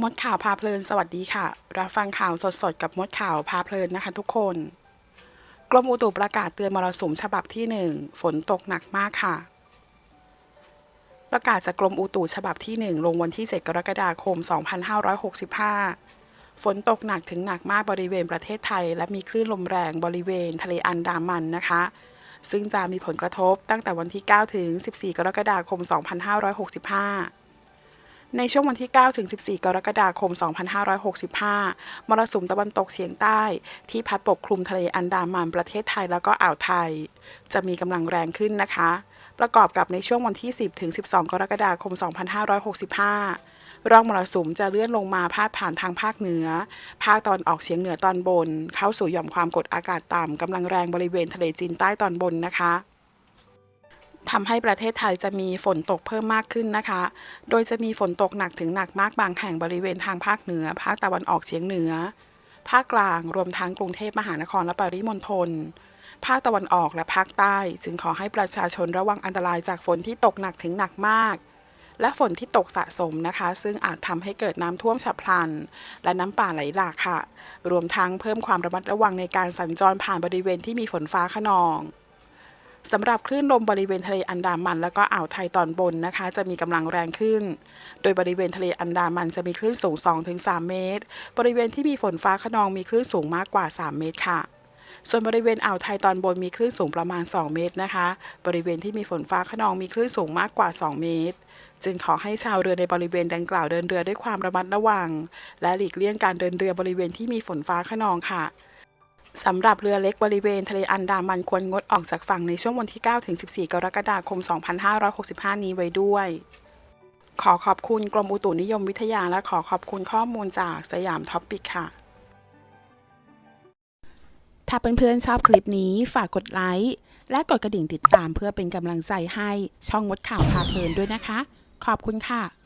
มดข่าวพาเพลินสวัสดีค่ะ รับฟังข่าวสดๆ กับมดข่าวพาเพลินนะคะทุกคน กรมอุตุประกาศเตือนมรสุมฉบับที่ 1 ฝนตกหนักมากค่ะ ประกาศจากกรมอุตุฉบับที่ 1 ลงวันที่ 7 กรกฎาคม 2565 ฝนตกหนักถึงหนักมากบริเวณประเทศไทย และมีคลื่นลมแรงบริเวณทะเลอันดามันนะคะ ซึ่งจะมีผลกระทบตั้งแต่วันที่ 9 ถึง 14 กรกฎาคม 2565 ในช่วงวันที่ 9 ถึง 14 กรกฎาคม 2565 มรสุมตะวันตกเฉียงใต้ ที่พัดปกคลุมทะเลอันดามันประเทศไทยแล้วก็อ่าวไทย จะมีกำลังแรงขึ้นนะคะ ประกอบกับในช่วงวันที่ 10 ถึง 12 กรกฎาคม 2565 ร่องมรสุมจะเลื่อนลงมาพาดผ่านทางภาคเหนือ ภาคตอนออกเฉียงเหนือตอนบน เข้าสู่หย่อมความกดอากาศต่ำกำลังแรงบริเวณทะเลจีนใต้ตอนบนนะคะ ทำให้ประเทศไทยจะมีฝนตกเพิ่มมากขึ้นนะคะ โดยจะมีฝนตกหนักถึงหนักมากบางแห่งบริเวณทางภาคเหนือ ภาคตะวันออกเฉียงเหนือ ภาคกลางรวมทั้งกรุงเทพมหานครและปริมณฑล ภาคตะวันออกและภาคใต้ จึงขอให้ประชาชนระวังอันตรายจากฝนที่ตกหนักถึงหนักมาก และฝนที่ตกสะสมนะคะ ซึ่งอาจทำให้เกิดน้ำท่วมฉับพลัน และน้ำป่าไหลหลากค่ะ รวมทั้งเพิ่มความระมัดระวังในการสัญจรผ่านบริเวณที่มีฝนฟ้าขนอง สำหรับคลื่นลมบริเวณทะเลอันดามัน แล้วก็อ่าวไทยตอนบนนะคะ จะมีกำลังแรงขึ้น โดยบริเวณทะเลอันดามันจะมีคลื่นสูง 2-3 เมตร บริเวณที่มีฝนฟ้าขนองมีคลื่นสูงมากกว่า 3 เมตรค่ะ ส่วนบริเวณอ่าวไทยตอนบนมีคลื่นสูงประมาณ 2 เมตรนะคะ บริเวณที่มีฝนฟ้าขนองมีคลื่นสูงมากกว่า 2 เมตร จึงขอให้ชาวเรือในบริเวณดังกล่าวเดินเรือด้วยความระมัดระวัง และหลีกเลี่ยงการเดินเรือบริเวณที่มีฝนฟ้าขนองค่ะ สำหรับเรือเล็กบริเวณทะเลอันดามันควรงดออกจากฝั่งในช่วงวันที่ 9 ถึง 14 กรกฎาคม 2565 นี้ไว้ด้วย ขอขอบคุณกรมอุตุนิยมวิทยาและขอขอบคุณข้อมูลจากสยามท็อปปิกค่ะ ถ้าเพื่อนๆชอบคลิปนี้ฝากกดไลค์ และกดกระดิ่งติดตามเพื่อเป็นกำลังใจให้ช่องมดข่าวพาเพลินด้วยนะคะ ขอบคุณค่ะ